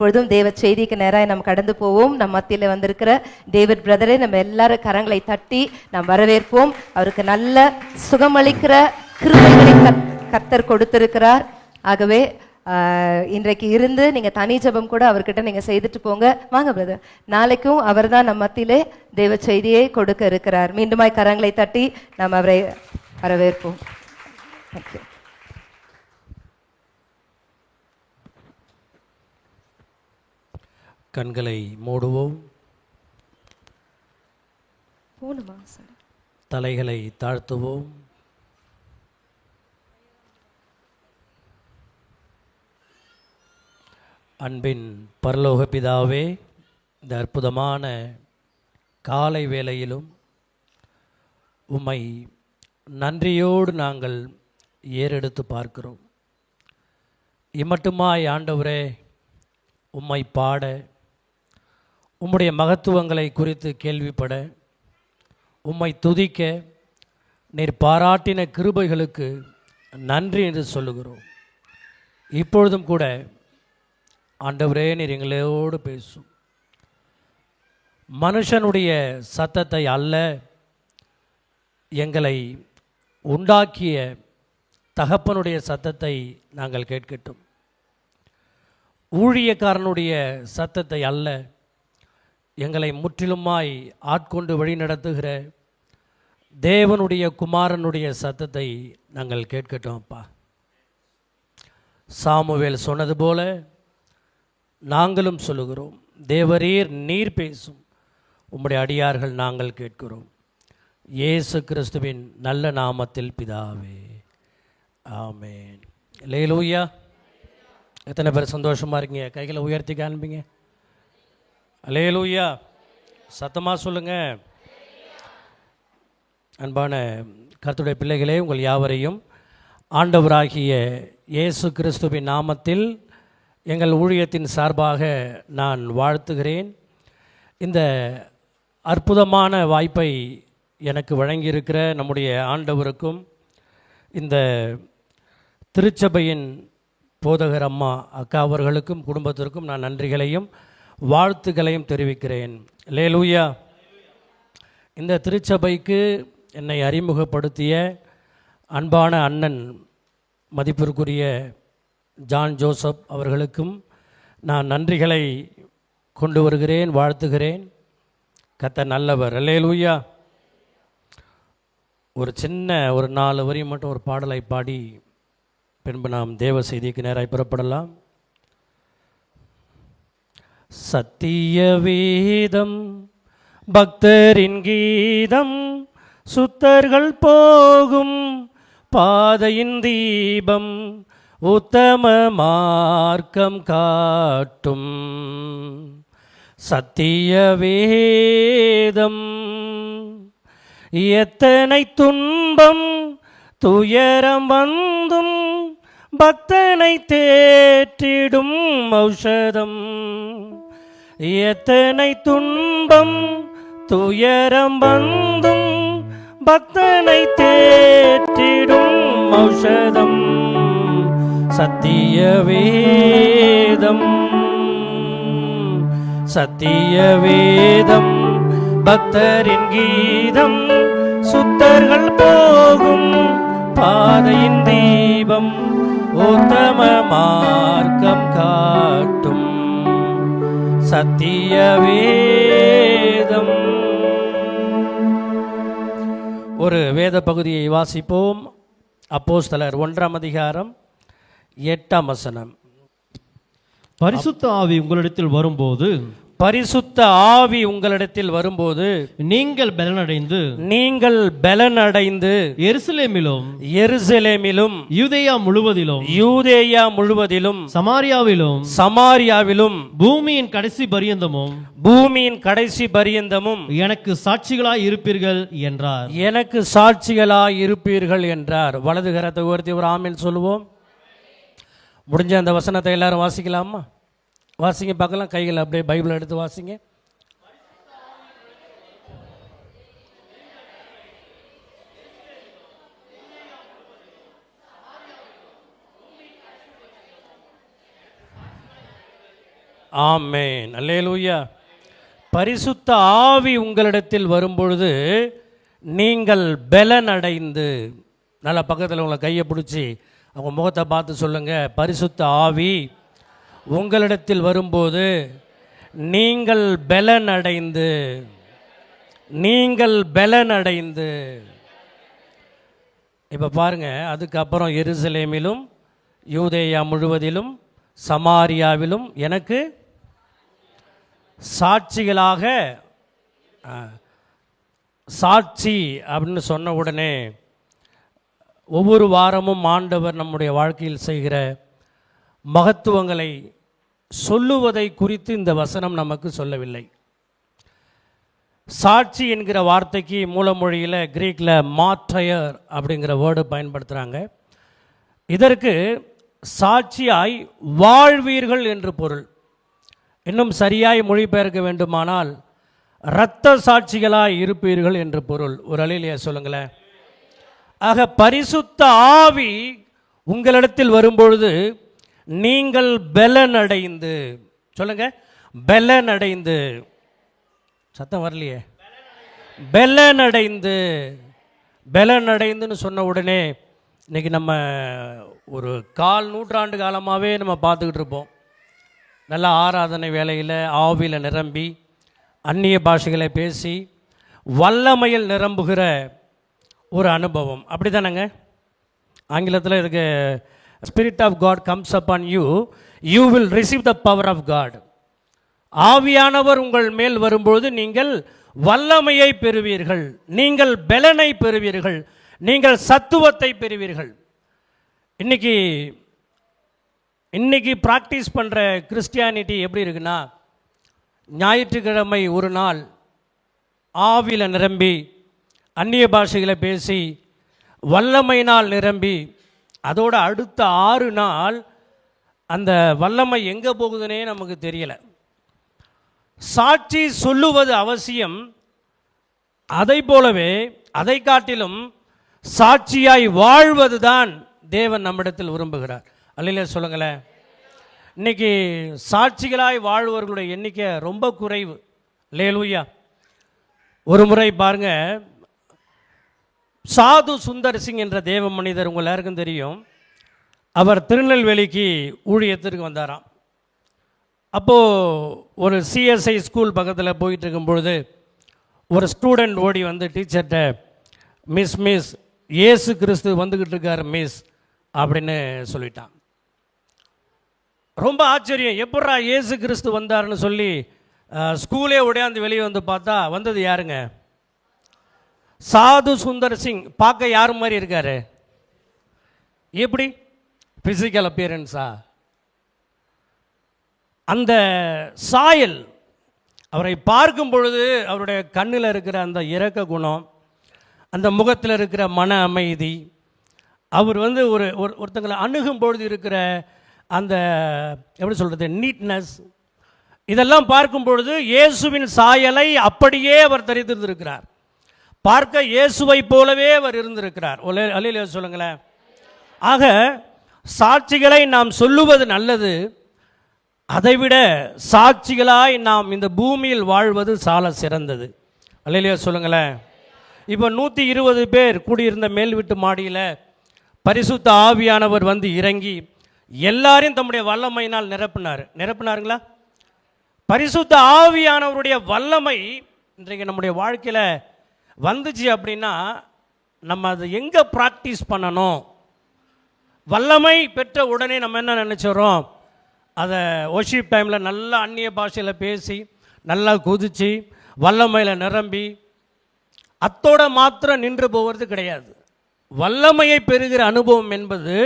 பொழுதும் தேவ செய்திக்கு நேராக நம்ம கடந்து போவோம். நம்ம மத்தியில் வந்திருக்கிற டேவிட் பிரதரை நம்ம எல்லாரும் கரங்களை தட்டி நாம் வரவேற்போம். அவருக்கு நல்ல சுகமளிக்கிற கிருபைகளை கத்- கர்த்தர் கொடுத்திருக்கிறார். ஆகவே இன்றைக்கு இருந்து நீங்க தனி ஜெபம் கூட அவர்கிட்ட நீங்க செய்துட்டு போங்க. வாங்க பிரதர் நாளைக்கும் அவர்தான் நம்ம மத்தியிலே தெய்வ செய்தியை கொடுக்க இருக்கிறார். மீண்டுமாய் கரங்களை தட்டி நாம் அவரை வரவேற்போம். தேங்க்யூ கண்களை மூடுவோம். போகணுமா சார்? தலைகளை தாழ்த்துவோம். அன்பின் பரலோக பிதாவே இந்த அற்புதமான காலை வேளையிலும் உம்மை நன்றியோடு நாங்கள் ஏறெடுத்து பார்க்கிறோம். இம்மட்டுமாய் ஆண்டவரே உம்மை பாட உம்முடைய மகத்துவங்களை குறித்து கேள்விப்பட உம்மை துதிக்க நீர் பாராட்டின கிருபைகளுக்கு நன்றி என்று சொல்லுகிறோம். இப்பொழுதும் கூட ஆண்டவரே நீர் எங்களோடு பேசும். மனுஷனுடைய சத்தத்தை அல்ல எங்களை உண்டாக்கிய தகப்பனுடைய சத்தத்தை நாங்கள் கேட்கட்டும். ஊழியக்காரனுடைய சத்தத்தை அல்ல எங்களை முற்றிலுமாய் ஆட்கொண்டு வழி நடத்துகிற தேவனுடைய குமாரனுடைய சத்தத்தை நாங்கள் கேட்கட்டோம்ப்பா சாமுவேல் சொன்னது போல நாங்களும் சொல்லுகிறோம். தேவரீர் நீர் பேசும். உம்முடைய அடியார்கள் நாங்கள் கேட்கிறோம். இயேசு கிறிஸ்துவின் நல்ல நாமத்தில் பிதாவே. ஆமென். லேலூயா எத்தனை பேர் சந்தோஷமாக இருக்கீங்க? கைகளை உயர்த்தி காண்பீங்க. அலேலூயா சத்தமாக சொல்லுங்க. அன்பான கருத்துடைய பிள்ளைகளே உங்கள் யாவரையும் ஆண்டவராகிய இயேசு கிறிஸ்துவின் நாமத்தில் எங்கள் ஊழியத்தின் சார்பாக நான் வாழ்த்துகிறேன். இந்த அற்புதமான வாய்ப்பை எனக்கு வழங்கியிருக்கிற நம்முடைய ஆண்டவருக்கும் இந்த திருச்சபையின் போதகர் அம்மா அக்கா அவர்களுக்கும் குடும்பத்திற்கும் நான் நன்றிகளையும் வாழ்த்துக்களையும் தெரிவிக்கிறேன். லேலூயா. இந்த திருச்சபைக்கு என்னை அறிமுகப்படுத்திய அன்பான அண்ணன் மதிப்பிற்குரிய ஜான் ஜோசப் அவர்களுக்கும் நான் நன்றிகளை கொண்டு வருகிறேன் வாழ்த்துகிறேன். கத்த நல்லவர். லேலூயா. ஒரு சின்ன ஒரு நாலு வரி மட்டும் ஒரு பாடலை பாடி பின்பு நாம் தேவ செய்திக்கு நேராய் புறப்படலாம். சத்திய வேதம் பக்தரின் கீதம் சுத்தர்கள் போகும் பாதையின் தீபம் உத்தம மார்க்கம் காட்டும். சத்திய வேதம் எத்தனை துன்பம் துயரம் வந்தும் பக்தனை தேற்றிடும் ஔஷதம். எத்தனை துன்பம் துயரம் வந்தும் பக்தனை தேற்றிடும் ஔஷதம் சத்திய வேதம். சத்திய வேதம் பக்தரின் கீதம் சுத்தர்கள் போகும் பாதையின் தீபம் உத்தம மார்க்கம் காட்டும். சத்திய வேதம் ஒரு வேத பகுதியை வாசிப்போம். அப்போஸ்தலர் ஒன்றாம் அதிகாரம் எட்டாம் வசனம். பரிசுத்த ஆவி உங்களிடத்தில் வரும்போது பரிசுத்த ஆவி உங்களிடத்தில் வரும்போது நீங்கள் பலனடைந்து நீங்கள் பலனடைந்து எருசலேமிலும் எருசலேமிலும் யூதேயா முழுவதிலும் யூதேயா முழுவதிலும் சமாரியாவிலும் சமாரியாவிலும் பூமியின் கடைசி பரியந்தமும் பூமியின் கடைசி பரியந்தமும் எனக்கு சாட்சிகளாய் இருப்பீர்கள் என்றார். எனக்கு சாட்சிகளாய் இருப்பீர்கள் என்றார். வலது கரத்தை உயர்த்தி ஒரு ஆமீன் சொல்லுவோம். முடிஞ்ச அந்த வசனத்தை எல்லாரும் வாசிக்கலாமா? வாசிங்க பார்க்கலாம் கைகள் அப்படியே பைபிள் எடுத்து வாசிங்க. ஆமேன். அல்லேலூயா. பரிசுத்த ஆவி உங்களிடத்தில் வரும்பொழுது நீங்கள் பலனடைந்து. நல்லா பக்கத்தில் உங்களை கையை பிடிச்சி அவங்க முகத்தை பார்த்து சொல்லுங்கள் பரிசுத்த ஆவி உங்களிடத்தில் வரும்போது நீங்கள் பலனடைந்து நீங்கள் பலனடைந்து. இப்போ பாருங்க அதுக்கப்புறம் எருசலேமிலும் யூதேயா முழுவதிலும் சமாரியாவிலும் எனக்கு சாட்சிகளாக சாட்சி அப்படின்னு சொன்ன உடனே ஒவ்வொரு வாரமும் ஆண்டவர் நம்முடைய வாழ்க்கையில் செய்கிற மகத்துவங்களை சொல்லுவதை குறித்து இந்த வசனம் நமக்கு சொல்லவில்லை. சாட்சி என்கிற வார்த்தைக்கு மூலமொழியில் கிரீக்கில் மாற்றையர் அப்படிங்கிற வேர்டு பயன்படுத்துகிறாங்க இதற்கு சாட்சியாய் வாழ்வீர்கள் என்று பொருள். இன்னும் சரியாய் மொழிபெயர்க்க வேண்டுமானால் இரத்த சாட்சிகளாய் இருப்பீர்கள் என்று பொருள். ஒரு அலையிலேயே சொல்லுங்களேன். ஆக பரிசுத்த ஆவி உங்களிடத்தில் வரும்பொழுது நீங்கள் பலனடைந்து சொல்லுங்க பலனடைந்து. சத்தம் வரலையே. பலனடைந்து. பலனடைந்துன்னு சொன்ன உடனே இன்னைக்கு நம்ம ஒரு கால் நூற்றாண்டு காலமாகவே நம்ம பார்த்துக்கிட்டு இருப்போம். நல்ல ஆராதனை வேலையில் ஆவியில் நிரம்பி அந்நிய பாஷைகளை பேசி வல்லமையில் நிரம்புகிற ஒரு அனுபவம். அப்படி தானேங்க ஆங்கிலத்தில் இதுக்கு spirit of God comes upon you you will receive the power of God ஆவியானவர் உங்கள் மேல் வரும்பொழுது நீங்கள் வல்லமையை பெறுவீர்கள். நீங்கள் பலனை பெறுவீர்கள். நீங்கள் சத்துவத்தை பெறுவீர்கள். இன்னைக்கு இன்னைக்கு ப்ராக்டிஸ் பண்ணுற கிறிஸ்டியானிட்டி எப்படி இருக்குன்னா ஞாயிற்றுக்கிழமை ஒரு நாள் ஆவியில் நிரம்பி அந்நிய பாஷைகளை பேசி வல்லமையினால் நிரம்பி அதோட அடுத்த ஆறு நாள் அந்த வல்லமை எங்கே போகுதுன்னே நமக்கு தெரியலை. சாட்சி சொல்லுவது அவசியம். அதை போலவே அதை காட்டிலும் சாட்சியாய் வாழ்வது தான் தேவன் நம்மிடத்தில் விரும்புகிறார். அல்லையில சொல்லுங்களேன். இன்னைக்கு சாட்சிகளாய் வாழ்வர்களுடைய எண்ணிக்கை ரொம்ப குறைவு. லேலூயா ஒரு முறை பாருங்க சாது சுந்தர் சிங் என்ற தேவ மனிதர் உங்கள் எல்லாருக்கும் தெரியும். அவர் திருநெல்வேலிக்கு ஊழியத்திற்கு வந்தாராம். அப்போது ஒரு சிஎஸ்ஐ ஸ்கூல் பக்கத்தில் போயிட்டு இருக்கும் பொழுது ஒரு ஸ்டூடெண்ட் ஓடி வந்து டீச்சர்கிட்ட மிஸ் மிஸ் ஏசு கிறிஸ்து வந்துக்கிட்டு இருக்கார் மிஸ் அப்படின்னு சொல்லிட்டான். ரொம்ப ஆச்சரியம். எப்பட்றா ஏசு கிறிஸ்து வந்தாருன்னு சொல்லி ஸ்கூலே உடையாந்து வெளியே வந்து பார்த்தா வந்தது யாருங்க? சாது சுந்தர் சிங் பார்க்க யார் மாதிரி இருக்காரு? எப்படி? பிசிக்கல் அப்பியரன்ஸா அந்த சாயல் அவரை பார்க்கும் பொழுது அவருடைய கண்ணில் இருக்கிற அந்த இரக்க குணம் அந்த முகத்தில் இருக்கிற மன அமைதி அவர் வந்து ஒரு ஒரு ஒருத்தங்களை அணுகும் பொழுது இருக்கிற அந்த எப்படி சொல்கிறது நீட்னஸ் இதெல்லாம் பார்க்கும் பொழுது இயேசுவின் சாயலை அப்படியே அவர் தரித்திருந்திருக்கிறார். பார்க்க இயேசுவை போலவே அவர் இருந்திருக்கிறார். ஒலே- சொல்லுங்களேன். ஆக சாட்சிகளை நாம் சொல்லுவது நல்லது. அதைவிட சாட்சிகளாய் நாம் இந்த பூமியில் வாழ்வது சால சிறந்தது. அல்லையா சொல்லுங்களேன். இப்போ நூற்றி இருபது பேர் கூடியிருந்த மேல் வீட்டு மாடியில் பரிசுத்த ஆவியானவர் வந்து இறங்கி எல்லாரையும் தம்முடைய வல்லமையினால் நிரப்பினார். நிரப்பினாருங்களா? பரிசுத்த ஆவியானவருடைய வல்லமை இன்றைக்கு நம்முடைய வாழ்க்கையில் வந்துச்சு அப்படின்னா நம்ம அதை எங்கே ப்ராக்டிஸ் பண்ணணும்? வல்லமை பெற்ற உடனே நம்ம என்ன நினச்சிடறோம்? அதை ஒர்ஷிப் டைமில் நல்லா அந்நிய பாஷையில் பேசி நல்லா குதிச்சு வல்லமையில் நிரம்பி அத்தோட மாத்திரம் நின்று போவது கிடையாது. வல்லமையை பெறுகிற அனுபவம் என்பது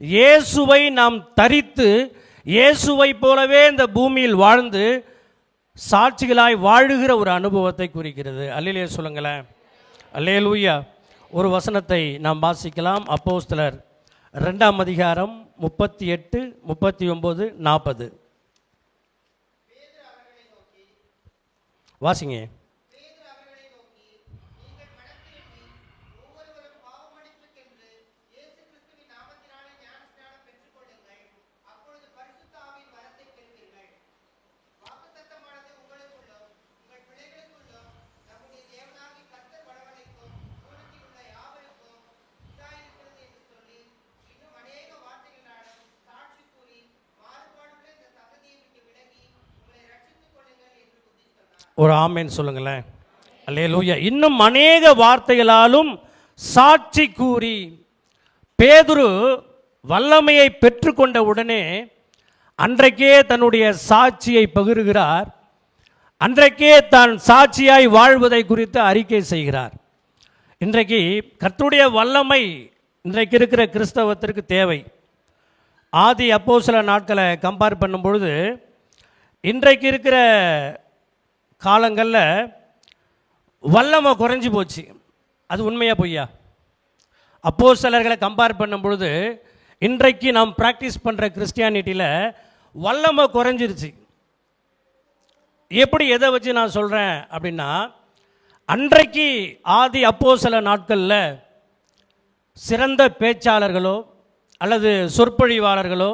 இயேசுவை நாம் தரித்து இயேசுவை போலவே இந்த பூமியில் வாழ்ந்து சாட்சிகளாய் வாழுகிற ஒரு அனுபவத்தை குறிக்கிறது. அல்லையிலே சொல்லுங்களேன். அல்லேலூயா. ஒரு வசனத்தை நாம் வாசிக்கலாம். அப்போஸ்தலர் ரெண்டாம் அதிகாரம் முப்பத்தி எட்டு முப்பத்தி ஒம்பது நாற்பது. வாசிங்க. ஒரு ஆமேன்னு சொல்லுங்களேன். அல்லேலூயா. இன்னும் அநேக வார்த்தைகளாலும் சாட்சி கூறி பேதுரு வல்லமையை பெற்றுக்கொண்ட உடனே அன்றைக்கே தன்னுடைய சாட்சியை பகிர்கிறார். அன்றைக்கே தான் சாட்சியாய் வாழ்வதை குறித்து அறிக்கை செய்கிறார். இன்றைக்கு கர்த்துடைய வல்லமை இன்றைக்கு இருக்கிற கிறிஸ்தவத்திற்கு தேவை. ஆதி அப்போ சில நாட்களை கம்பேர் பண்ணும் பொழுது இன்றைக்கு இருக்கிற காலங்களில் வல்லமை குறைஞ்சி போச்சு. அது உண்மையாக பொய்யா? அப்போ சிலர்களை கம்பேர் பண்ணும் பொழுது இன்றைக்கு நாம் ப்ராக்டிஸ் பண்ணுற கிறிஸ்டியானிட்டியில் வல்லமை குறைஞ்சிருச்சு. எப்படி எதை வச்சு நான் சொல்கிறேன் அப்படின்னா அன்றைக்கு ஆதி அப்போ சில நாட்களில் சிறந்த பேச்சாளர்களோ அல்லது சொற்பொழிவாளர்களோ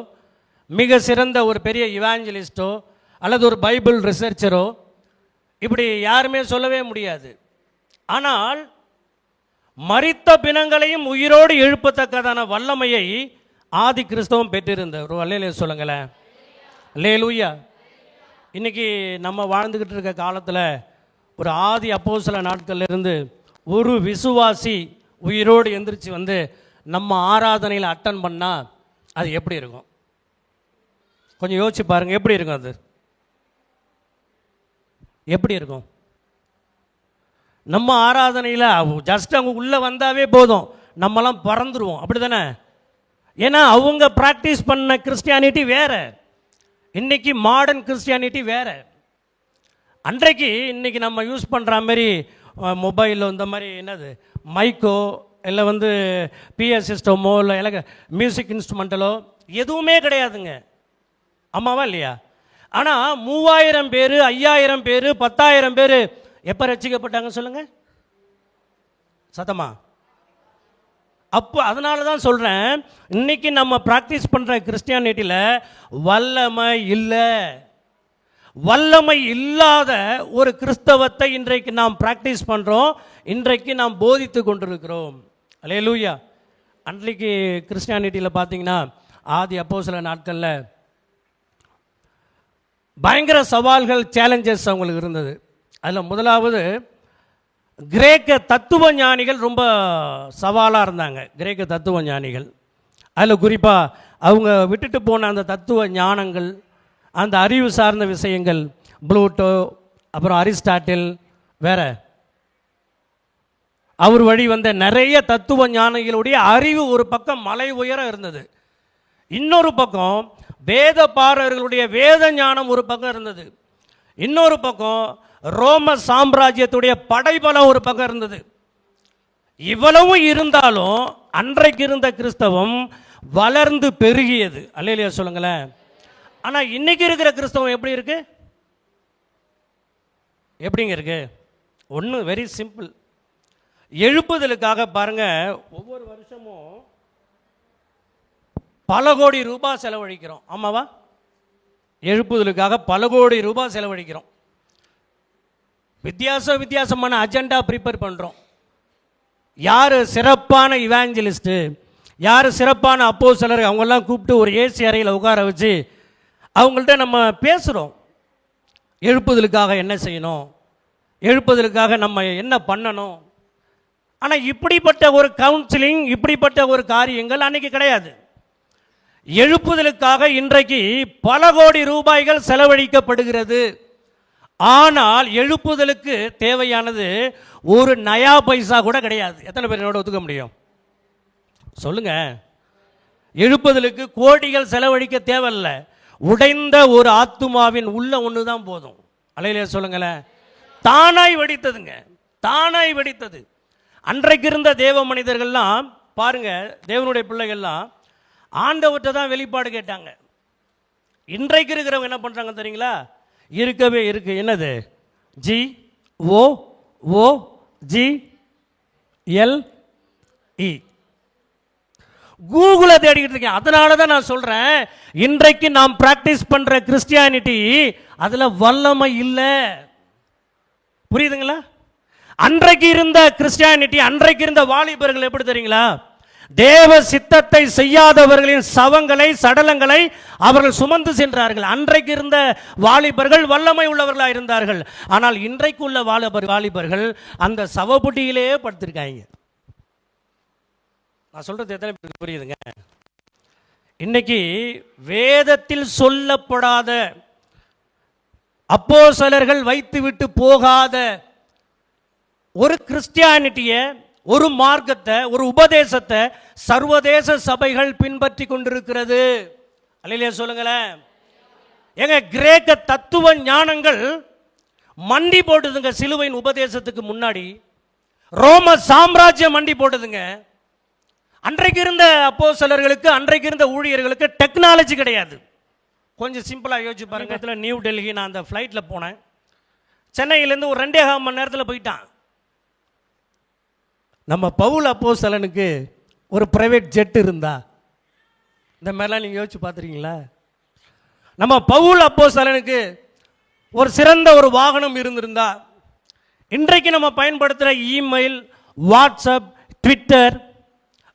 மிக சிறந்த ஒரு பெரிய இவாஞ்சலிஸ்டோ அல்லது ஒரு பைபிள் ரிசர்ச்சரோ இப்படி யாருமே சொல்லவே முடியாது. ஆனால் மறித்த பிணங்களையும் உயிரோடு எழுப்பத்தக்கதான வல்லமையை ஆதி கிறிஸ்தவம் பெற்றிருந்த ஒரு வல்லையிலே சொல்லுங்களேன். லே லூயா இன்னைக்கு நம்ம வாழ்ந்துக்கிட்டு இருக்க காலத்தில் ஒரு ஆதி அப்போ சில நாட்கள்ல இருந்து ஒரு விசுவாசி உயிரோடு எந்திரிச்சு வந்து நம்ம ஆராதனையில் அட்டன் பண்ணால் அது எப்படி இருக்கும்? கொஞ்சம் யோசிச்சு பாருங்கள் எப்படி இருக்கும் அது? எப்படி இருக்கும்? நம்ம ஆராதனையில் ஜஸ்ட் அவங்க உள்ளே வந்தாவே போதும். நம்மலாம் பறந்துருவோம். அப்படி தானே ஏன்னா அவங்க ப்ராக்டிஸ் பண்ண கிறிஸ்டியானிட்டி வேறு. இன்னைக்கு மாடர்ன் கிறிஸ்டியானிட்டி வேறு. அன்றைக்கு இன்றைக்கி நம்ம யூஸ் பண்ணுற மாதிரி மொபைலோ இந்த மாதிரி என்னது? மைக்கோ இல்லை வந்து பிஎஸ் சிஸ்டமோ இல்லை எலக மியூசிக் இன்ஸ்ட்ருமெண்டலோ எதுவுமே கிடையாதுங்க. ஆமாவா இல்லையா? ஆனால் மூவாயிரம் பேர் ஐயாயிரம் பேர் பத்தாயிரம் பேர் எப்போ ரசிக்கப்பட்டாங்க சொல்லுங்க? சத்தமா? அப்போ அதனால தான் சொல்கிறேன் இன்னைக்கு நம்ம ப்ராக்டிஸ் பண்ணுற கிறிஸ்டியானிட்டியில் வல்லமை இல்லை. வல்லமை இல்லாத ஒரு கிறிஸ்தவத்தை இன்றைக்கு நாம் ப்ராக்டிஸ் பண்ணுறோம் இன்றைக்கு நாம் போதித்து கொண்டிருக்கிறோம். அலே லூயா அன்றைக்கு கிறிஸ்டியானிட்டியில் பார்த்தீங்கன்னா ஆதி அப்போ சில நாட்களில் பயங்கர சவால்கள் சேலஞ்சஸ் அவங்களுக்கு இருந்தது. அதில் முதலாவது கிரேக்க தத்துவ ஞானிகள் ரொம்ப சவாலாக இருந்தாங்க. கிரேக்க தத்துவ ஞானிகள். அதில் குறிப்பாக அவங்க விட்டுட்டு போன அந்த தத்துவ ஞானங்கள் அந்த அறிவு சார்ந்த விஷயங்கள் ப்ளூட்டோ அப்புறம் அரிஸ்டாட்டில் வேற. அவர் வழி வந்த நிறைய தத்துவ ஞானிகளுடைய அறிவு ஒரு பக்கம் மலை உயர இருந்தது. இன்னொரு பக்கம் வேத பாரர்களுடைய வேத ஞானம் ஒரு பக்கம் இருந்தது. இன்னொரு பக்கம் ரோம சாம்ராஜ்யத்துடைய படைபலம் ஒரு பக்கம் இருந்தது. இவ்வளவும் இருந்தாலும் அன்றைக்கு இருந்த கிறிஸ்தவம் வளர்ந்து பெருகியது. அல்லையா சொல்லுங்களேன். ஆனால் இன்னைக்கு இருக்கிற கிறிஸ்தவம் எப்படி இருக்கு? எப்படிங்க இருக்கு? ஒன்று வெரி சிம்பிள் எழுப்புதலுக்காக பாருங்க ஒவ்வொரு வருஷமும் பல கோடி ரூபாய் செலவழிக்கிறோம். ஆமாவா? எழுப்புதலுக்காக பல கோடி ரூபாய் செலவழிக்கிறோம். வித்தியாச வித்தியாசமான அஜெண்டா ப்ரிப்பேர் பண்ணுறோம் யார் சிறப்பான இவாஞ்சலிஸ்ட்டு யார் சிறப்பான அப்போ சிலர் அவங்கெல்லாம் கூப்பிட்டு ஒரு ஏசி அறையில் உட்கார வச்சு அவங்கள்ட்ட நம்ம பேசுகிறோம் எழுப்புதலுக்காக என்ன செய்யணும்? எழுப்புதலுக்காக நம்ம என்ன பண்ணணும்? ஆனால் இப்படிப்பட்ட ஒரு கவுன்சிலிங் இப்படிப்பட்ட ஒரு காரியங்கள் அன்னைக்கு கிடையாது. எழுப்புதலுக்காக இன்றைக்கு பல கோடி ரூபாய்கள் செலவழிக்கப்படுகிறது. ஆனால் எழுப்புதலுக்கு தேவையானது ஒரு நயா பைசா கூட கிடையாது. எத்தனை பேர் என்னோட ஒத்துக்க முடியும்? சொல்லுங்க. எழுப்புதலுக்கு கோடிகள் செலவழிக்க தேவையில்ல. உடைந்த ஒரு ஆத்துமாவின் உள்ள ஒன்று தான் போதும். அலையிலே சொல்லுங்களேன். தானாய் வெடித்ததுங்க. தானாய் வெடித்தது. அன்றைக்கு இருந்த தேவ மனிதர்கள்லாம் பாருங்க தேவனுடைய பிள்ளைகள்லாம் ஆண்டவற்றை தான் வெளிப்பாடு கேட்டாங்க. இன்றைக்கு இருக்கிறவங்க என்ன பண்ணுறாங்க தெரியுங்களா? இருக்கவே இருக்கு. என்னது? G O O G L E கூகுளை தேடிக்கிட்டு இருக்கேன். அதனால தான் நான் சொல்கிறேன் இன்றைக்கு நாம் ப்ராக்டிஸ் பண்ணுற கிறிஸ்டியானிட்டி அதில் வல்லமை இல்லை. புரியுதுங்களா? அன்றைக்கு இருந்த கிறிஸ்டியானிட்டி அன்றைக்கு இருந்த வாலிபர்கள் எப்படி தெரியுங்களா? தேவ சித்தத்தை செய்யாதவர்களின் சவங்களை சடலங்களை அவர்கள் சுமந்து சென்றார்கள். அன்றைக்கு இருந்த வாலிபர்கள் வல்லமை உள்ளவர்களாக இருந்தார்கள். ஆனால் இன்றைக்கு உள்ள வாலிபர் வாலிபர்கள் அந்த சவபுட்டியிலேயே படுத்திருக்காங்க. நான் சொல்றது எத்தனை பேருக்கு புரியுதுங்க? இன்னைக்கு வேதத்தில் சொல்லப்படாத அப்போ சிலர்கள் வைத்துவிட்டு போகாத ஒரு கிறிஸ்டியானிட்டியை ஒரு மார்க்கத்தை ஒரு உபதேசத்தை சர்வதேச சபைகள் பின்பற்றி கொண்டிருக்கிறது. அல்லையா சொல்லுங்களேன். ஏங்க கிரேக்க தத்துவ ஞானங்கள் மண்டி போட்டுதுங்க சிலுவையின் உபதேசத்துக்கு முன்னாடி. ரோம சாம்ராஜ்யம் மண்டி போட்டதுங்க. அன்றைக்கு இருந்த அப்போ சிலர்களுக்கு அன்றைக்கு இருந்த ஊழியர்களுக்கு டெக்னாலஜி கிடையாது. கொஞ்சம் சிம்பிளாக யோசிச்சு பாருங்க. நியூ டெல்லி நான் அந்த ஃப்ளைட்டில் போனேன். சென்னையிலேருந்து ஒரு ரெண்டே கால் மணி நேரத்தில் போயிட்டான். நம்ம பவுல் அப்போஸ்தலனுக்கு ஒரு பிரைவேட் ஜெட் இருந்தா? இந்த மாதிரிலாம் நீங்கள் யோசிச்சு பார்த்துருக்கீங்களா? நம்ம பவுல் அப்போஸ்தலனுக்கு ஒரு சிறந்த ஒரு வாகனம் இருந்திருந்தா இன்றைக்கு நம்ம பயன்படுத்துகிற இமெயில் வாட்ஸ்அப் ட்விட்டர்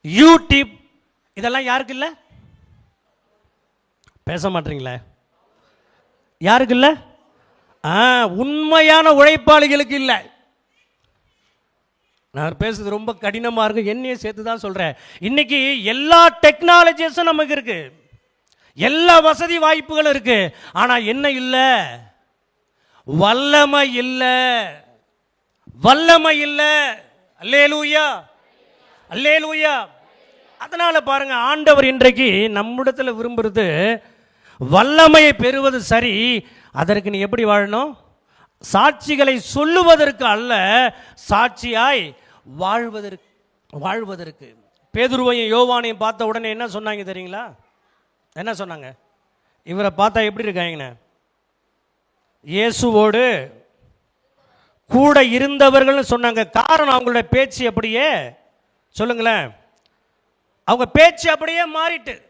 யூடியூப் இதெல்லாம் யாருக்கு இல்லை? பேச மாட்டீங்களே? யாருக்கு இல்லை? உண்மையான உழைப்பாளிகளுக்கு இல்லை. நான் பேசுறது ரொம்ப கடினமாக இருக்கும் என்னையே சேர்த்து தான் சொல்கிறேன் இன்னைக்கு எல்லா டெக்னாலஜிஸும் நமக்கு இருக்கு. எல்லா வசதி வாய்ப்புகளும் இருக்கு. ஆனால் என்ன இல்லை? வல்லமை இல்லை. வல்லமை இல்லை. அல்லேலூயா. அல்லேலூயா. அதனால பாருங்க ஆண்டவர் இன்றைக்கு நம்மிடத்தில் விரும்புறது வல்லமையை பெறுவது சரி அதற்கு நீ எப்படி வாழணும்? சாட்சிகளை சொல்லுவதற்கு அல்ல சாட்சியாய் வாழ்வதற்கு வாழ்வதற்கு. பேதுருவையும் யோவானையும் பார்த்த உடனே என்ன சொன்னாங்க தெரியுங்களா? என்ன சொன்னாங்க? இவரை பார்த்தா எப்படி இருக்காங்கண்ணே இயேசுவோடு கூட இருந்தவர்கள்னு சொன்னாங்க. காரணம் அவங்களோட பேச்சு அப்படியே சொல்லுங்களேன். அவங்க பேச்சு அப்படியே மாறிட்டு.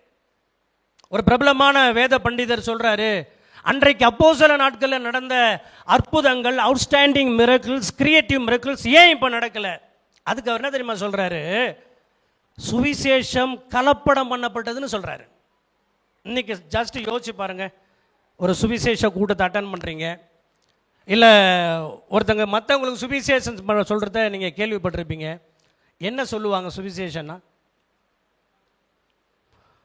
ஒரு பிரபலமான வேத பண்டிதர் சொல்றாரு அன்றைக்கு அப்போசல நாட்களில் நடந்த அற்புதங்கள் அவுட்ஸ்டாண்டிங் மிரக்கிள்ஸ் கிரியேட்டிவ் மிரக்கிள்ஸ் ஏன் இப்போ நடக்கலை? அதுக்கு அவர் என்ன தெரியுமா சொல்கிறாரு சுவிசேஷம் கலப்படம் பண்ணப்பட்டதுன்னு சொல்கிறாரு இன்னைக்கு ஜஸ்ட் யோசிச்சு பாருங்கள் ஒரு சுவிசேஷ கூட்டத்தை அட்டன் பண்ணுறீங்க இல்லை ஒருத்தங்க மற்றவங்களுக்கு சுவிசேஷம் பண்ண சொல்கிறத நீங்கள் கேள்விப்பட்டிருப்பீங்க. என்ன சொல்லுவாங்க சுவிசேஷன்னா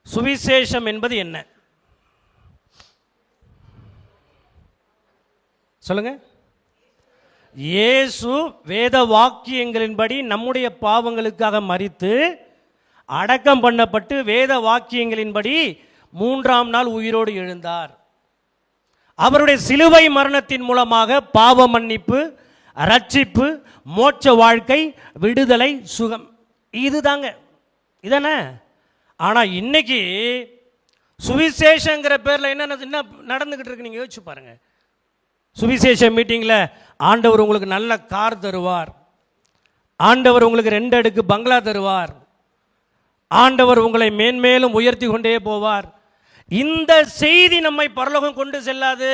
சுவிசேஷம் என்பது என்ன? சொல்லுங்கள் இயேசு வேத வாக்கியங்களின்படி நம்முடைய பாவங்களுக்காக மறித்து அடக்கம் பண்ணப்பட்டு வேத வாக்கியங்களின்படி மூன்றாம் நாள் உயிரோடு எழுந்தார். அவருடைய சிலுவை மரணத்தின் மூலமாக பாவ மன்னிப்பு ரட்சிப்பு மோட்ச வாழ்க்கை விடுதலை சுகம். இதுதாங்க. இதானே? ஆனால் இன்னைக்கு சுவிசேஷங்கிற பேரில் என்ன என்ன நடந்துக்கிட்டு இருக்கு நீங்கள் யோசிச்சு பாருங்கள் சுவிசேஷ மீட்டிங்கில் ஆண்டவர் உங்களுக்கு நல்ல கார் தருவார். ஆண்டவர் உங்களுக்கு ரெண்டு அடுக்கு பங்களா தருவார். ஆண்டவர் உங்களை மேன்மேலும் உயர்த்தி கொண்டே போவார். இந்த செய்தி நம்மை பரலோகம் கொண்டு செல்லாது.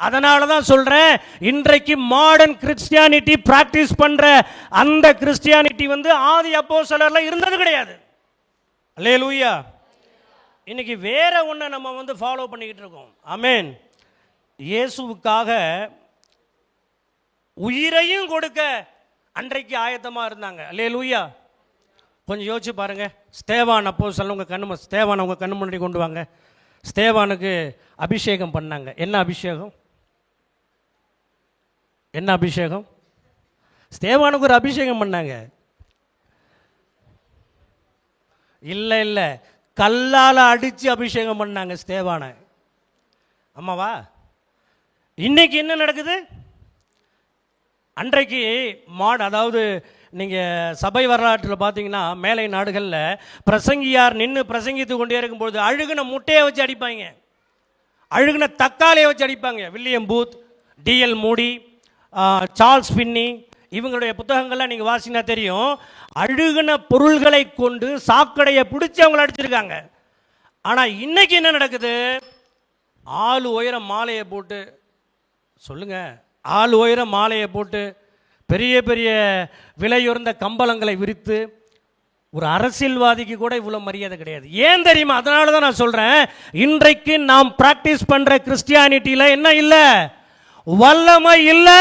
அதனால தான் சொல்கிறேன் இன்றைக்கு மாடர்ன் கிறிஸ்டியானிட்டி ப்ராக்டிஸ் பண்ணுற அந்த கிறிஸ்டியானிட்டி வந்து ஆதி அப்போ இருந்தது கிடையாது. அல்லேலூயா. இன்னைக்கு வேற ஒன்றை நம்ம வந்து ஃபாலோ பண்ணிக்கிட்டு இருக்கோம். அமேன் இயேசுவுக்காக உயிரையும் கொடுக்க அன்றைக்கு ஆயத்தமாக இருந்தாங்க. அல்லேலூயா. கொஞ்சம் யோசிச்சு பாருங்க. ஸ்தேவான் அப்போ சொல்ல உங்கள் கண்ணு ஸ்தேவான் உங்கள் கண்ணு முன்னாடி கொண்டு வாங்க. ஸ்தேவானுக்கு அபிஷேகம் பண்ணாங்க. என்ன அபிஷேகம்? என்ன அபிஷேகம்? ஸ்தேவானுக்கு ஒரு அபிஷேகம் பண்ணாங்க. இல்லை இல்லை. கல்லால் அடித்து அபிஷேகம் பண்ணாங்க ஸ்தேவானை. ஆமாவா இன்னைக்கு என்ன நடக்குது? அன்றைக்கு மாடு அதாவது நீங்கள் சபை வரலாற்றில் பார்த்தீங்கன்னா மேலை நாடுகளில் பிரசங்கியார் நின்று பிரசங்கித்து கொண்டே இருக்கும்பொழுது அழுகுன முட்டையை வச்சு அடிப்பாங்க. அழுகுன தக்காளியை வச்சு அடிப்பாங்க. William Booth D L Moody Charles Finney இவங்களுடைய புத்தகங்கள்லாம் நீங்கள் வாசினா தெரியும். அழுகுன பொருள்களை கொண்டு சாக்கடையை பிடிச்சி அவங்கள அடிச்சிருக்காங்க. ஆனால் இன்னைக்கு என்ன நடக்குது? ஆள் உயரம் மாலையை போட்டு சொல்லுங்கள் ஆள் உயர மாலையை போட்டு பெரிய பெரிய விலையுறந்த கம்பளங்களை விரித்து ஒரு அரசியல்வாதிக்கு கூட இவ்வளோ மரியாதை கிடையாது. ஏன் தெரியுமா? அதனால தான் நான் சொல்கிறேன் இன்றைக்கு நாம் ப்ராக்டிஸ் பண்ணுற கிறிஸ்டியானிட்டியில் என்ன இல்லை? வல்லமை இல்லை.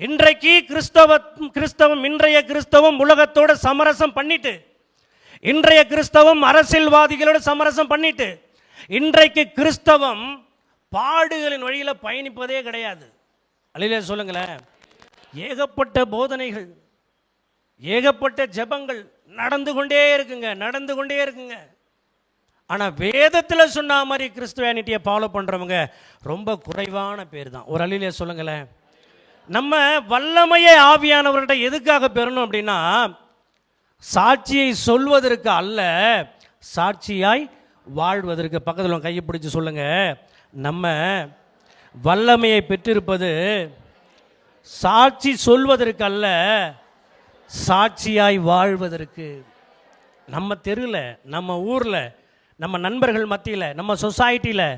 இன்றைக்கு கிறிஸ்தவ கிறிஸ்தவம் இன்றைய கிறிஸ்தவம் உலகத்தோட சமரசம் பண்ணிட்டு இன்றைய கிறிஸ்தவம் அரசியல்வாதிகளோட சமரசம் பண்ணிட்டு இன்றைக்கு கிறிஸ்தவம் பாடுகளின் வழியில் பயணிப்பதே கிடையாது. அல்லையில சொல்லுங்களேன். ஏகப்பட்ட போதனைகள் ஏகப்பட்ட ஜெபங்கள் நடந்து கொண்டே இருக்குங்க நடந்து கொண்டே இருக்குங்க. ஆனால் வேதத்தில் சொன்ன மாதிரி கிறிஸ்துவானிட்டியை ஃபாலோ பண்ணுறவங்க ரொம்ப குறைவான பேர் தான். ஒரு அழிலே சொல்லுங்களேன். நம்ம வல்லமையை ஆவியானவர்கிட்ட எதுக்காக பெறணும் அப்படின்னா சாட்சியை சொல்வதற்கு அல்ல சாட்சியாய் வாழ்வதற்கு. பக்கத்தில் கையை பிடிச்சி சொல்லுங்கள் நம்ம வல்லமையை பெற்றிருப்பது சாட்சி சொல்வதற்கு அல்ல சாட்சியாய் வாழ்வதற்கு. நம்ம தெருவில் நம்ம ஊரில் நம்ம நண்பர்கள் மத்தியில் நம்ம சொசைட்டியில்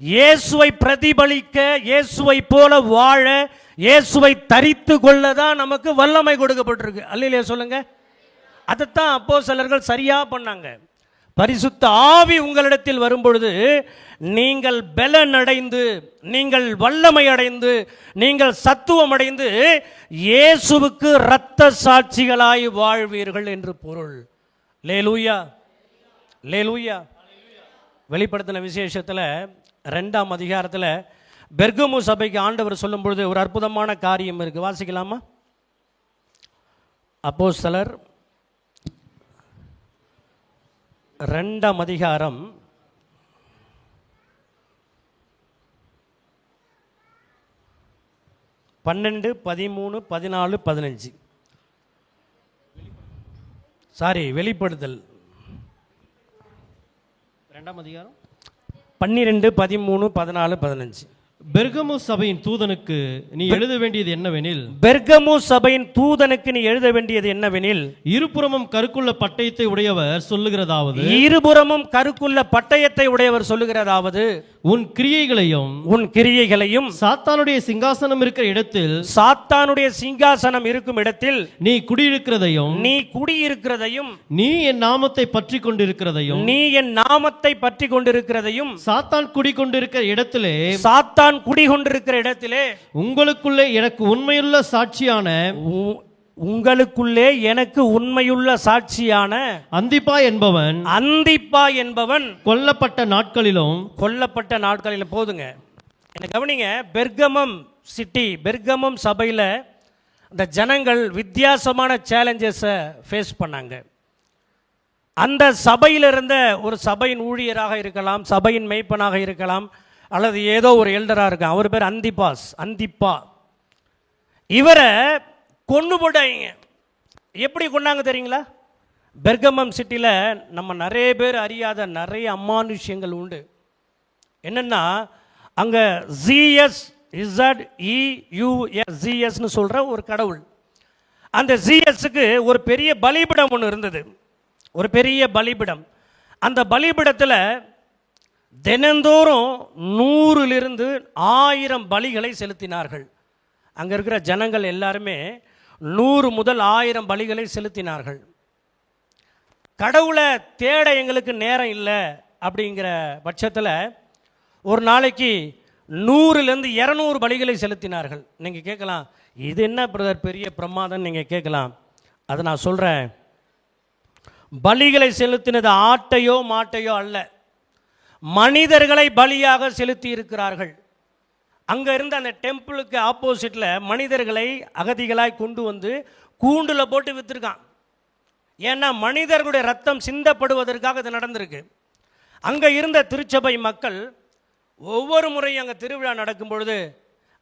இயேசுவை பிரதிபலிக்க இயேசுவை போல வாழ இயேசுவை தரித்து கொள்ள தான் நமக்கு வல்லமை கொடுக்கப்பட்டிருக்கு. அல்லையிலே சொல்லுங்க. அதைத்தான் அப்போ சிலர்கள் சரியாக பண்ணாங்க. பரிசுத்த ஆவி உங்களிடத்தில் வரும்பொழுது நீங்கள் பலன் அடைந்து நீங்கள் வல்லமை அடைந்து நீங்கள் சத்துவம் அடைந்து இயேசுவுக்கு இரத்த சாட்சிகளாய் வாழ்வீர்கள் என்று பொருள். லேலூயா. லேலூயா. வெளிப்படுத்தின விசேஷத்தில் ரெண்டாம் அதிகாரத்தில் பெர்கமு சபைக்கு ஆண்டவர் சொல்லும் பொழுது ஒரு அற்புதமான காரியம் இருக்குது வாசிக்கலாமா? அப்போஸ்தலர் ரெண்டாம் அதிகாரம் பன்னெண்டு பதிமூணு பதினாலு பதினஞ்சு. சாரி வெளிப்படுத்தல். இரண்டாம் அதிகாரம்? பன்னிரெண்டு பதிமூணு பதினாலு பதினஞ்சு. பெர்கமு சபையின் தூதனுக்கு நீ எழுத வேண்டியது என்னவெனில் பெர்கமு சபையின் தூதனுக்கு நீ எழுத வேண்டியது என்னவெனில் இருபுறமும் கருக்குள்ள பட்டயத்தை உடையவர் சொல்லுகிறதாவது இருபுறமும் கருக்குள்ள பட்டயத்தை உடையவர் சொல்லுகிறதாவது உன் கிரியைகளையும் உன் கிரியைகளையும் சாத்தானுடைய சிங்காசனம் இருக்கிற இடத்தில் சாத்தானுடைய சிங்காசனம் இருக்கும் இடத்தில் நீ குடியிருக்கிறதையும் நீ குடியிருக்கிறதையும் நீ என் நாமத்தை பற்றி கொண்டிருக்கிறதையும் நீ என் நாமத்தை பற்றி கொண்டிருக்கிறதையும் சாத்தான் குடிக்கொண்டிருக்கிற இடத்திலே சாத்தான் குடிகொண்டிருக்கிற இடத்திலே உங்களுக்குள்ளே எனக்கு உண்மையுள்ள சாட்சியான உங்களுக்குள்ளே எனக்கு உண்மையுள்ள சாட்சியான அந்திப்பா என்பவன் அந்திப்பா என்பவன் கொல்லப்பட்ட நாட்களிலும் கொல்லப்பட்ட நாட்களில் போதுங்க. என்ன கவனிங்க பெர்கமம் சிட்டி பெர்கமம் சபையில் இந்த ஜனங்கள் வித்தியாசமான சேலஞ்சஸை ஃபேஸ் பண்ணாங்க. அந்த சபையில் இருந்த ஒரு சபையின் ஊழியராக இருக்கலாம் சபையின் மெய்ப்பனாக இருக்கலாம் அல்லது ஏதோ ஒரு எல்டராக இருக்கலாம். அவர் பேர் அந்திப்பாஸ் அந்திப்பா. இவரை கொண்டு போட்டாங்க எப்படி கொண்டாங்க தெரியுங்களா? பெர்கமம் சிட்டியில் நம்ம நிறைய பேர் அறியாத நிறைய அமானுஷ்யங்கள் உண்டு. என்னன்னா அங்கே ஜிஎஸ் இசட் இயூஎஸ் ஜிஎஸ்னு சொல்கிற ஒரு கடவுள். அந்த ஜிஎஸ்க்கு ஒரு பெரிய பலிபிடம் ஒன்று இருந்தது. ஒரு பெரிய பலிபிடம். அந்த பலிபிடத்தில் தினந்தோறும் நூறிலிருந்து ஆயிரம் பலிகளை செலுத்தினார்கள். அங்கே இருக்கிற ஜனங்கள் எல்லாருமே நூறு முதல் ஆயிரம் பலிகளை செலுத்தினார்கள். கடவுளை தேட எங்களுக்கு நேரம் இல்லை அப்படிங்கிற பட்சத்தில் ஒரு நாளைக்கு நூறுலேருந்து இரநூறு பலிகளை செலுத்தினார்கள். நீங்கள் கேட்கலாம் இது என்ன பிரதர் பெரிய பிரமாதம் நீங்கள் கேட்கலாம். அதை நான் சொல்கிறேன் பலிகளை செலுத்தினது ஆட்டையோ மாட்டையோ அல்ல மனிதர்களை பலியாக செலுத்தி இருக்கிறார்கள். அங்கே இருந்த அந்த டெம்பிளுக்கு ஆப்போசிட்டில் மனிதர்களை அகதிகளாய் கொண்டு வந்து கூண்டில் போட்டு விற்றுருக்கான் ஏன்னா மனிதர்களுடைய ரத்தம் சிந்தப்படுவதற்காக இது நடந்திருக்கு. அங்கே இருந்த திருச்சபை மக்கள் ஒவ்வொரு முறையும் அங்கே திருவிழா நடக்கும் பொழுது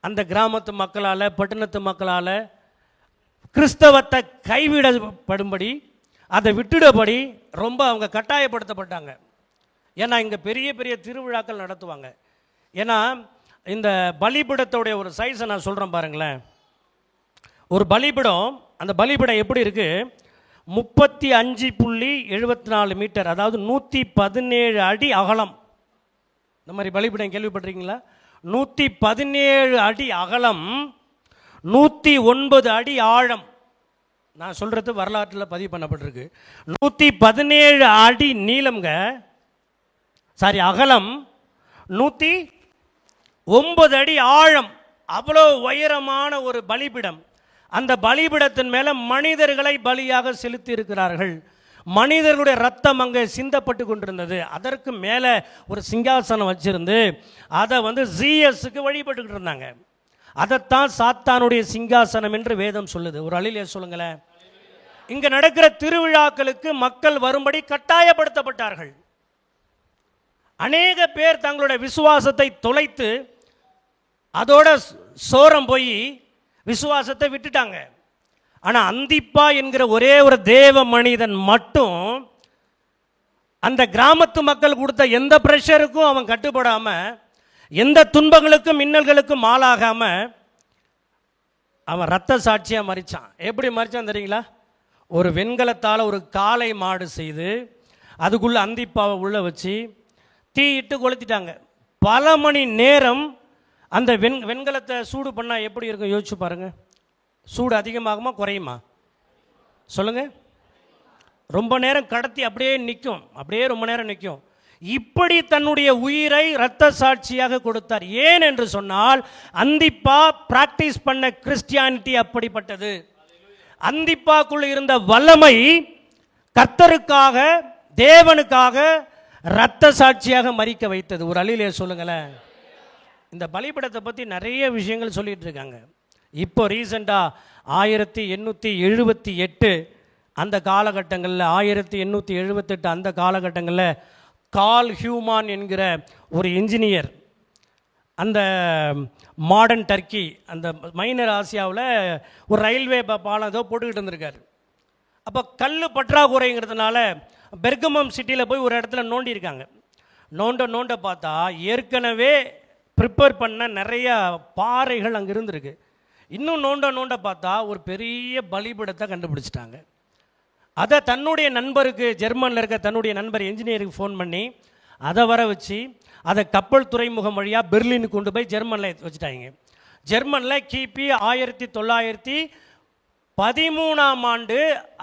அந்த கிராமத்து மக்களால் பட்டணத்து மக்களால் கிறிஸ்தவத்தை கைவிடப்படும்படி அதை விட்டுடபடி ரொம்ப அவங்க கட்டாயப்படுத்தப்பட்டாங்க. ஏன்னா இங்கே பெரிய பெரிய திருவிழாக்கள் நடத்துவாங்க. ஏன்னா இந்த பலிபிடத்தோடைய ஒரு சைஸை நான் சொல்கிறேன் பாருங்களேன். ஒரு பலிபிடம் அந்த பலிபிடம் எப்படி இருக்குது முப்பத்தி அஞ்சு புள்ளி எழுபத்தி நாலு மீட்டர் அதாவது நூற்றி பதினேழு அடி அகலம். இந்த மாதிரி பலிபிடம் கேள்விப்பட்டிருக்கீங்களா? நூற்றி பதினேழு அடி அகலம் நூற்றி ஒன்பது அடி ஆழம். நான் சொல்கிறது வரலாற்றில் பதிவு பண்ணப்பட்டிருக்கு. நூற்றி பதினேழு அடி நீளம்ங்க சாரி அகலம் நூற்றி ஒன்பது அடி ஆழம். அவ்வளோ உயரமான ஒரு பலிபிடம். அந்த பலிபிடத்தின் மேலே மனிதர்களை பலியாக செலுத்தி இருக்கிறார்கள் மனிதர்களுடைய ரத்தம் அங்கே சிந்தப்பட்டு கொண்டிருந்தது. அதற்கு மேலே ஒரு சிங்காசனம் வச்சிருந்து அதை வந்து ஜிஎஸ்க்கு வழிபட்டுக்கிட்டு இருந்தாங்க. அதைத்தான் சாத்தானுடைய சிங்காசனம் என்று வேதம் சொல்லுது. ஒரு அழிலே சொல்லுங்களேன். இங்கே நடக்கிற திருவிழாக்களுக்கு மக்கள் வரும்படி கட்டாயப்படுத்தப்பட்டார்கள். அநேக பேர் தங்களுடைய விசுவாசத்தை தொலைத்து அதோட சோரம் போய் விசுவாசத்தை விட்டுட்டாங்க. ஆனால் அந்திப்பா என்கிற ஒரே ஒரு தேவ மனிதன் மட்டும் அந்த கிராமத்து மக்கள் கொடுத்த எந்த ப்ரெஷருக்கும் அவன் கட்டுப்படாமல் எந்த துன்பங்களுக்கும் மின்னல்களுக்கும் ஆளாகாமல் அவன் ரத்த சாட்சியாக மறித்தான் எப்படி மறிச்சான் தெரியுங்களா? ஒரு வெண்கலத்தால் ஒரு காளை மாடு செய்து அதுக்குள்ளே அந்திப்பாவை உள்ளே வச்சு தீயிட்டு கொளுத்திட்டாங்க. பல மணி நேரம் அந்த வெண் வெண்கலத்தை சூடு பண்ணால் எப்படி இருக்கும்? யோசிச்சு பாருங்கள் சூடு அதிகமாகுமா குறையுமா? சொல்லுங்கள் ரொம்ப நேரம் கடத்தி அப்படியே நிற்கும் அப்படியே ரொம்ப நேரம் நிற்கும் இப்படி தன்னுடைய உயிரை இரத்த சாட்சியாக கொடுத்தார். ஏன் என்று சொன்னால் அந்திப்பா பிராக்டிஸ் பண்ண கிறிஸ்டியானிட்டி அப்படிப்பட்டது. அந்திப்பாக்குள் இருந்த வல்லமை கர்த்தருக்காக தேவனுக்காக இரத்த சாட்சியாக மறிக்க வைத்தது. ஒரு அழிலே சொல்லுங்களேன். இந்த பலிபடத்தை பற்றி நிறைய விஷயங்கள் சொல்லிகிட்டு இருக்காங்க. இப்போ ரீசெண்டாக ஆயிரத்தி எண்ணூற்றி எழுபத்தி எட்டு அந்த காலகட்டங்களில் ஆயிரத்தி எண்ணூற்றி எழுபத்தெட்டு அந்த காலகட்டங்களில் கால் ஹியூமான் என்கிற ஒரு இன்ஜினியர் அந்த மாடர்ன் டர்க்கி அந்த மைனர் ஆசியாவில் ஒரு ரயில்வே ப- பாலம் ஏதோ போட்டுக்கிட்டு இருந்திருக்காரு. அப்போ கல் பற்றாக்குறைங்கிறதுனால பெர்கமம் சிட்டியில் போய் ஒரு இடத்துல நோண்டியிருக்காங்க. நோண்ட நோண்ட பார்த்தா ஏற்கனவே ப்ரிப்பேர் பண்ண நிறைய பாறைகள் அங்கே இருந்திருக்கு. இன்னும் நோண்ட நோண்ட பார்த்தா ஒரு பெரிய பலிபீடத்தை கண்டுபிடிச்சிட்டாங்க. அதை தன்னுடைய நண்பருக்கு ஜெர்மனில் இருக்க தன்னுடைய நண்பர் என்ஜினியருக்கு ஃபோன் பண்ணி அதை வர வச்சு அதை கப்பல் துறைமுகம் வழியாக பெர்லினுக்கு கொண்டு போய் ஜெர்மனில் வச்சுட்டாங்க. ஜெர்மனில் கிபி ஆயிரத்தி தொள்ளாயிரத்தி பதிமூணாம் ஆண்டு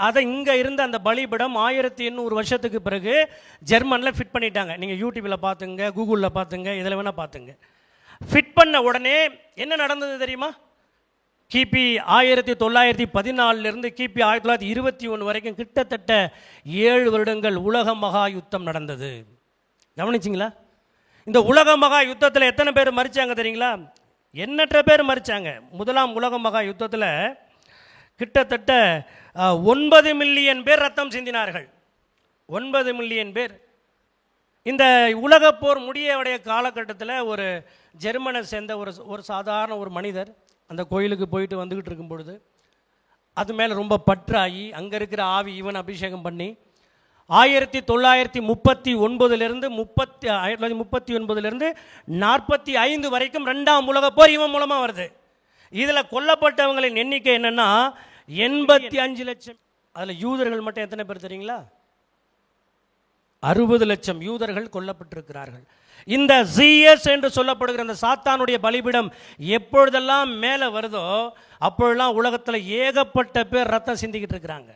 அதை இங்கே இருந்த அந்த பலிபிடம் ஆயிரத்தி எண்ணூறு வருஷத்துக்கு பிறகு ஜெர்மனில் ஃபிட் பண்ணிட்டாங்க. நீங்கள் யூடியூப்பில் பார்த்துங்க கூகுளில் பார்த்துங்க இதில் வேணால் பார்த்துங்க ஃபிட் பண்ண உடனே என்ன நடந்தது தெரியுமா? கிபி ஆயிரத்தி தொள்ளாயிரத்தி பதினாலிருந்து கிபி ஆயிரத்தி தொள்ளாயிரத்தி இருபத்தி ஒன்று வரைக்கும் கிட்டத்தட்ட ஏழு வருடங்கள் உலக மகா யுத்தம் நடந்தது. கவனிச்சிங்களா? இந்த உலக மகா யுத்தத்தில் எத்தனை பேர் மறிச்சாங்க தெரியுங்களா? எண்ணற்ற பேர் மறிச்சாங்க முதலாம் உலக மகா யுத்தத்தில் கிட்டத்தட்ட ஒன்பது மில்லியன் பேர் ரத்தம் சிந்தினார்கள். ஒன்பது மில்லியன் பேர். இந்த உலகப்போர் முடியவுடைய காலகட்டத்தில் ஒரு ஜெர்மனை சேர்ந்த ஒரு ஒரு சாதாரண ஒரு மனிதர் அந்த கோயிலுக்கு போயிட்டு வந்துக்கிட்டு இருக்கும் பொழுது அது மேலே ரொம்ப பற்றாகி அங்கே இருக்கிற ஆவி இவன் அபிஷேகம் பண்ணி ஆயிரத்தி தொள்ளாயிரத்தி முப்பத்தி ஒன்பதுலேருந்து முப்பத்தி ஆயிரத்தி தொள்ளாயிரத்தி முப்பத்தி ஒன்பதுலேருந்து நாற்பத்தி ஐந்து வரைக்கும் ரெண்டாம் உலக போர் இவன் மூலமாக வருது. இதில் கொல்லப்பட்டவங்களின் எண்ணிக்கை என்னென்னா எண்பத்தி அஞ்சு லட்சம். அதில் யூதர்கள் மட்டும் எத்தனை பேர் தெரியுங்களா? அறுபது லட்சம் யூதர்கள் கொல்லப்பட்டிருக்கிறார்கள். இந்த ஜிஎஸ் என்று சொல்லப்படுகிற இந்த சாத்தானுடைய பலிபிடம் எப்பொழுதெல்லாம் மேலே வருதோ அப்பொழுதெல்லாம் உலகத்தில் ஏகப்பட்ட பேர் ரத்தம் சிந்திக்கிட்டு இருக்கிறாங்க.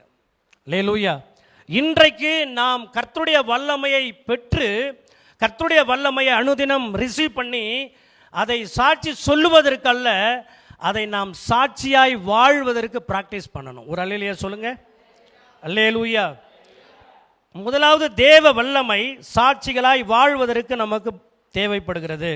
லேலூயா இன்றைக்கு நாம் கர்த்தருடைய வல்லமையை பெற்று கர்த்தருடைய வல்லமையை அனுதினம் ரிசீவ் பண்ணி அதை சாட்சி சொல்லுவதற்கல்ல அதை நாம் சாட்சியாய் வாழ்வதற்கு பிராக்டிஸ் பண்ணணும். ஒரு அல்லையிலேயே சொல்லுங்க. அல்லேலூயா முதலாவது தேவ வல்லமை சாட்சிகளாய் வாழ்வதற்கு நமக்கு தேவைப்படுகிறது.